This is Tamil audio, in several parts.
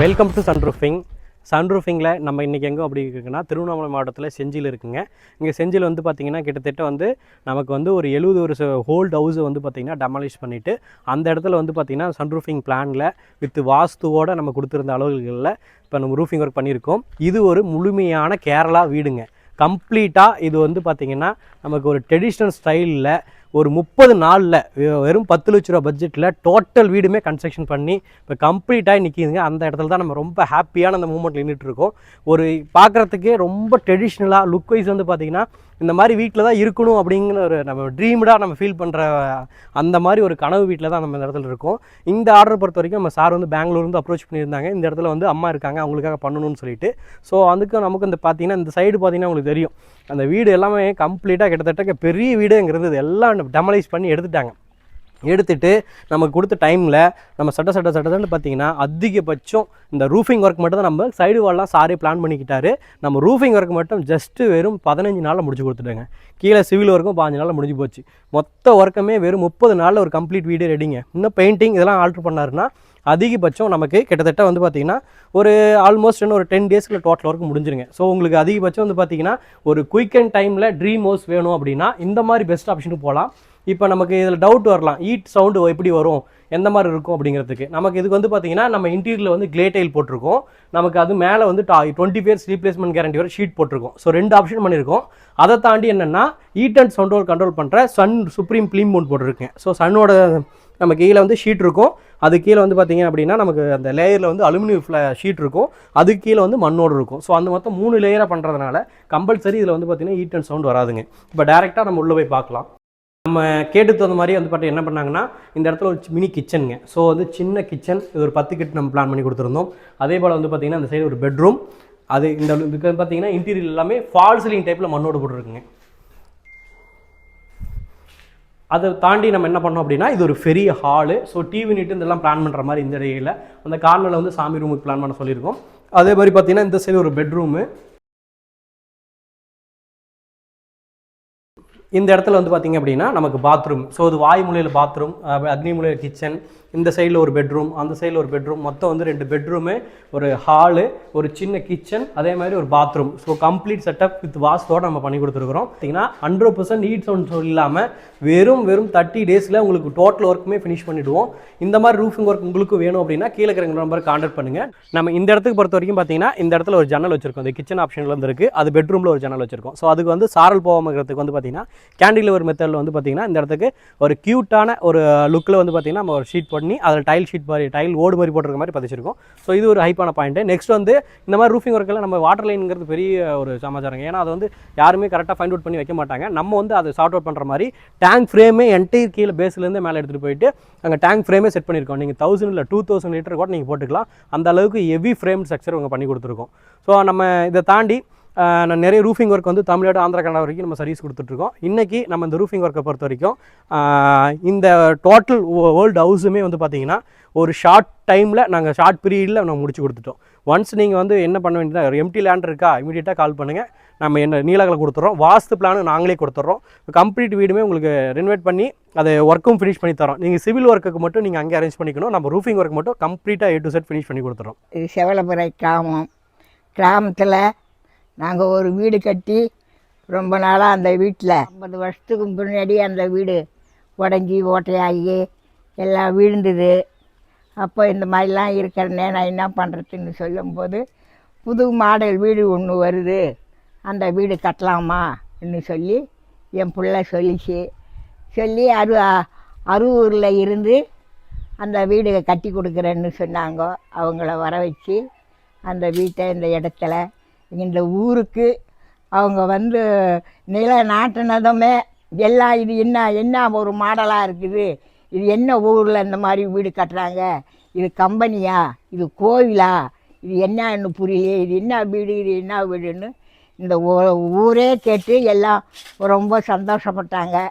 வெல்கம் டு சன்ரூஃபிங் சன்ரூஃபிங்கில் நம்ம இன்றைக்கி எங்கே அப்படி இருக்குன்னா திருவண்ணாமலை மாவட்டத்தில் செஞ்சியில் இருக்குங்க. இங்கே செஞ்சியில் வந்து பார்த்திங்கன்னா கிட்டத்தட்ட வந்து நமக்கு வந்து ஒரு எழுபது ஒரு ஹோல்ட் ஹவுஸை வந்து பார்த்திங்கன்னா டெமாலிஷ் பண்ணிவிட்டு அந்த இடத்துல வந்து பார்த்திங்கன்னா சன்ரூஃபிங் பிளானில் வித் வாஸ்துவோடு நம்ம கொடுத்துருந்த அளவுகளில் இப்போ நம்ம ரூஃபிங் ஒர்க் பண்ணியிருக்கோம். இது ஒரு முழுமையான கேரளா வீடுங்க. கம்ப்ளீட்டாக இது வந்து பார்த்திங்கன்னா நமக்கு ஒரு ட்ரெடிஷ்னல் ஸ்டைலில் ஒரு முப்பது நாளில் வெறும் பத்து லட்ச ரூபா பட்ஜெட்டில் டோட்டல் வீடுமே கன்ஸ்ட்ரக்ஷன் பண்ணி இப்போ கம்ப்ளீட்டாக நிற்கிதுங்க அந்த இடத்துல தான் நம்ம ரொம்ப ஹாப்பியான அந்த மூமெண்ட்டில் நின்றுட்டு இருக்கோம். ஒரு பார்க்குறதுக்கே ரொம்ப ட்ரெடிஷ்னலாக லுக் வைஸ் வந்து பார்த்திங்கன்னா இந்த மாதிரி வீட்டில் தான் இருக்கணும் அப்படிங்கிற ஒரு நம்ம ட்ரீம்டாக நம்ம ஃபீல் பண்ணுற அந்த மாதிரி ஒரு கனவு வீட்டில் தான் நம்ம இந்த இடத்துல இருக்கோம். இந்த ஆர்டர் பொறுத்த வரைக்கும் நம்ம சார் வந்து பெங்களூர்லேருந்து அப்ரோச் பண்ணியிருந்தாங்க. இந்த இடத்துல வந்து அம்மா இருக்காங்க அவங்களுக்காக பண்ணணும்னு சொல்லிட்டு. ஸோ அதுக்கு நமக்கு இந்த பார்த்தீங்கன்னா இந்த சைடு பார்த்தீங்கன்னா உங்களுக்கு தெரியும். அந்த வீடு எல்லாமே கம்ப்ளீட்டாக கிட்டத்தட்ட பெரிய வீடுங்கிறது இது எல்லாம் டெமலைஸ் பண்ணி எடுத்துட்டாங்க. எடுத்துட்டு நமக்கு கொடுத்த டைமில் நம்ம சட்ட சட்ட சட்டன்னு பார்த்தீங்கன்னா அதிகபட்சம் இந்த ரூஃபிங் ஒர்க் மட்டும் தான் நம்ம சைடு வால்லாம் சாரே பிளான் பண்ணிக்கிட்டாரு. நம்ம ரூஃபிங் ஒர்க் மட்டும் ஜஸ்ட்டு வெறும் பதினஞ்சு நாளில் முடிச்சு கொடுத்துட்டாங்க. கீழே சிவில் ஒர்க்கும் பாஞ்சு நாளில் முடிஞ்சு போச்சு. மொத்த ஒர்க்குமே வெறும் முப்பது நாளில் ஒரு கம்ப்ளீட் வீடு ரெடிங்க இன்னும் பெயிண்டிங் இதெல்லாம் ஆல்ட்ரு பண்ணாருன்னா அதிகபட்சம் நமக்கு கிட்டத்தட்ட வந்து பார்த்திங்கன்னா ஒரு ஆல்மோஸ்ட் இன்னும் ஒரு டென் டேஸ்க்குள்ள டோட்டல் ஒர்க் முடிஞ்சிருங்க. ஸோ உங்களுக்கு அதிகபட்சம் வந்து பார்த்திங்கன்னா ஒரு குயிக் அண்ட் டைமில் ட்ரீம் ஹவுஸ் வேணும் அப்படின்னா இந்த மாதிரி பெஸ்ட் ஆப்ஷனுக்கு போகலாம். இப்போ நமக்கு இதில் டவுட் வரலாம். ஈட் சவுண்டு எப்படி வரும்? எந்த மாதிரி இருக்கும் அப்படிங்கிறதுக்கு. நமக்கு இதுக்கு வந்து பார்த்தீங்கன்னா நம்ம இன்டீரியரில் வந்து கிளேடைல் போட்டிருக்கோம். நமக்கு அது மேலே வந்து டா டுவெண்ட்டி இயர்ஸ் ரீப்ளேஸ்மெண்ட் கேரண்டி வர ஷீட் போட்டிருக்கோம். ஸோ ரெண்டு ஆப்ஷன் பண்ணியிருக்கோம். அதை தாண்டி என்னென்னா ஈட் அண்ட் சவுண்டோல் கண்ட்ரோல் பண்ணுற சன் சுப்ரீம் ப்ளீம் மோட் போட்டிருக்கேன் ஸோ சன்னோட நம்ம கீழே வந்து ஷீட் இருக்கும். அது கீழே வந்து பார்த்தீங்க அப்படின்னா நமக்கு அந்த லேயரில் வந்து அலுமினியம் ஃப்ள ஷீட் இருக்கும். அதுக்கு கீழே வந்து மண்ணோடு இருக்கும். ஸோ அந்த மொத்தம் மூணு லேயராக பண்ணுறதுனால கம்பல்சரி இதில் வந்து பார்த்தீங்கன்னா ஈட் அண்ட் சவுண்ட் வராதுங்க. இப்போ டேரெக்டாக நம்ம உள்ளே போய் பார்க்கலாம். நம்ம கேட்டு தகுந்த மாதிரி வந்து பார்த்து என்ன பண்ணாங்கன்னா இந்த இடத்துல ஒரு மினி கிச்சனுங்க ஸோ வந்து சின்ன கிச்சன் இது ஒரு பத்து கிட் நம்ம பிளான் பண்ணி கொடுத்துருந்தோம். அதே போல் வந்து பார்த்தீங்கன்னா அந்த சைடு ஒரு பெட்ரூம் அது இந்த இதுக்கு பார்த்தீங்கன்னா இன்டீரியர் எல்லாமே ஃபால் சீலிங் டைப்பில் மண்ணோடு போட்டுருக்குங்க. அதை தாண்டி நம்ம என்ன பண்ணோம் அப்படின்னா இது ஒரு பெரிய ஹாலு ஸோ டிவி நீட்டு இதெல்லாம் பிளான் பண்ணுற மாதிரி இந்த இடையில அந்த கார்னரில் வந்து சாமி ரூமுக்கு பிளான் பண்ண சொல்லியிருக்கோம். அதே மாதிரி பார்த்தீங்கன்னா இந்த சைடு ஒரு பெட்ரூமு இந்த இடத்துல வந்து பார்த்தீங்க அப்படின்னா நமக்கு பாத்ரூம் ஸோ இது வாயுமூலையில் பாத்ரூம் அக்னி மூலையில் கிச்சன் இந்த சைடில் ஒரு பெட்ரூம் அந்த சைடில் ஒரு பெட்ரூம் மொத்தம் வந்து ரெண்டு பெட்ரூமு ஒரு ஹாலு ஒரு சின்ன கிச்சன் அதே மாதிரி ஒரு bathroom so complete setup with வாஸ்தோட நம்ம பண்ணி கொடுத்துருக்குறோம். பார்த்தீங்கன்னா ஹண்ட்ரட் பர்சன்ட் ஹீட் சவுண்ட் இல்லாமல் வெறும் வெறும் தேர்ட்டி டேஸில் உங்களுக்கு டோட்டல் ஒர்க்குமே ஃபினிஷ் பண்ணிவிடுவோம் இந்த மாதிரி ரூஃபிங் ஒர்க் உங்களுக்கு வேணும் அப்படின்னா கீழே இருக்கிற நம்பர் கான்டாக்ட் பண்ணுங்கள் நம்ம இந்த இடத்துக்கு பொறுத்த வரைக்கும் பார்த்தீங்கன்னா இந்த இடத்துல ஒரு ஜன்னல் வச்சிருக்கோம். இந்த கிச்சன் ஆப்ஷனில் இருந்து இருக்குது அது பெட்ரூமில் ஒரு ஜன்னல் வச்சிருக்கோம். ஸோ அதுக்கு வந்து சாரல் போகாமக்கிறதுக்கு வந்து பார்த்தீங்கன்னா ஒரு மெத்தடில் வந்து பார்த்தீங்கன்னா இந்த இடத்துக்கு ஒரு க்யூட்டான ஒரு லுக்கில் வந்து பார்த்தீங்கன்னா நம்ம ஒரு ஷீட் போட்டு பண்ணி அதில் டைல் ஷீட் மாதிரி டைல் ஓடு மாதிரி போட்டிருக்க மாதிரி பதிச்சிருக்கோம். ஸோ இது ஒரு ஹைப்பான பாயிண்ட்டு நெக்ஸ்ட் வந்து இந்த மாதிரி ரூஃபிங் ஒர்க்கெல்லாம் நம்ம வாட்டர் லைனுங்கிறது பெரிய ஒரு சமாச்சாரங்க ஏன்னா அதை வந்து யாருமே கரெக்டாக ஃபைண்ட் அவுட் பண்ணி வைக்க மாட்டாங்க. நம்ம வந்து அதை சார்ட் அவுட் பண்ணுற மாதிரி டேங்க் ஃப்ரேமே என்டையர் கீழே பேஸ்லேருந்து மேலே எடுத்துகிட்டு போயிட்டு அங்கே டேங்க் ஃப்ரேமே செட் பண்ணியிருக்கோம் நீங்கள் தௌசண்ட் இல்லை டூ தௌசண்ட் லிட்டர் கூட நீங்கள் போட்டுக்கலாம். அந்த அளவுக்கு ஹெவி ஃப்ரேம் ஸ்ட்ரக்சர் அவங்க பண்ணி கொடுத்துருக்கோம். ஸோ நம்ம இதை தாண்டி நான் நிறைய ரூஃபிங் ஒர்க் வந்து தமிழ்நாடு ஆந்திரா கனடா வரைக்கும் நம்ம சர்வீஸ் கொடுத்துட்ருக்கோம். இன்றைக்கி நம்ம இந்த ரூஃபிங் ஒர்க்கை பொறுத்த வரைக்கும் இந்த டோட்டல் வேர்ல்டு ஹவுஸுமே வந்து பார்த்தீங்கன்னா ஒரு ஷார்ட் டைமில் நாங்கள் ஷார்ட் பீரியடில் நம்ம முடிச்சு கொடுத்துட்டோம். ஒன்ஸ் நீங்கள் வந்து என்ன பண்ண வேண்டியதா ஒரு எம்டி லேண்ட் இருக்கா இமீடியட்டாக கால் பண்ணுங்கள் நம்ம என்ன நீலகளை கொடுத்துட்றோம். வாஸ்து பிளானு நாங்களே கொடுத்துட்றோம். கம்ப்ளீட் வீடுமே உங்களுக்கு ரெனோவேட் பண்ணி அதை ஒர்க்கும் ஃபினிஷ் பண்ணி தரோம். நீங்கள் சிவில் ஒர்க்குக்கு மட்டும் நீங்கள் அங்கே அரேஞ்ச் பண்ணிக்கணும். நம்ம ரூஃபிங் ஒர்க் மட்டும் கம்ப்ளீட்டாக ஏ டு செட் ஃபினிஷ் பண்ணி கொடுத்துறோம் இது செவலபுரை கிராமம். கிராமத்தில் நாங்கள் ஒரு வீடு கட்டி ரொம்ப நாளாக அந்த வீட்டில் ஐம்பது வருஷத்துக்கு முன்னாடி அந்த வீடு உடஞ்சி ஓட்டையாகி எல்லாம் விழுந்தது. அப்போ இந்த மாதிரிலாம் இருக்கிறனே நான் என்ன பண்ணுறதுன்னு சொல்லும்போது புது மாடல் வீடு ஒன்று வருது. அந்த வீடு கட்டலாமான்னு சொல்லி என் பிள்ளை சொல்லிச்சு. சொல்லி அரு அரூரில் இருந்து அந்த வீடு கட்டி கொடுக்குறேன்னு சொன்னாங்க. அவங்கள வர வச்சு அந்த வீட்டை இந்த இடத்துல இந்த ஊருக்கு அவங்க வந்து நில நாட்டினதுமே எல்லாம் இது என்ன என்ன ஒரு மாடலாக இருக்குது? இது என்ன ஊரில் இந்த மாதிரி வீடு கட்டுறாங்க? இது கம்பெனியா? இது கோவிலா? இது என்னன்னு புரியலையே. இது என்ன வீடு? இது என்ன வீடுன்னு இந்த ஊரே கேட்டு எல்லாம் ரொம்ப சந்தோஷப்பட்டாங்க.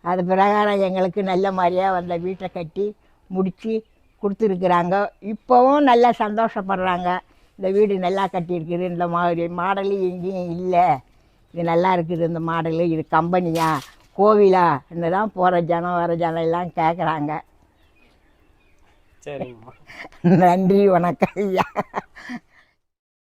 அது பிரகாரம் எங்களுக்கு நல்ல மாதிரியாக அந்த வீட்டை கட்டி முடித்து கொடுத்துருக்குறாங்க. இப்போவும் நல்லா சந்தோஷப்படுறாங்க. இந்த வீடு நல்லா கட்டியிருக்குது இந்த மாதிரி மாடலு எங்கேயும் இல்லை. இது நல்லா இருக்குது இந்த மாடலு இது கம்பெனியா? கோவிலா? தான் போகிற ஜனம் வர ஜனம் எல்லாம் கேட்குறாங்க சரிங்கம்மா நன்றி வணக்கம் ஐயா.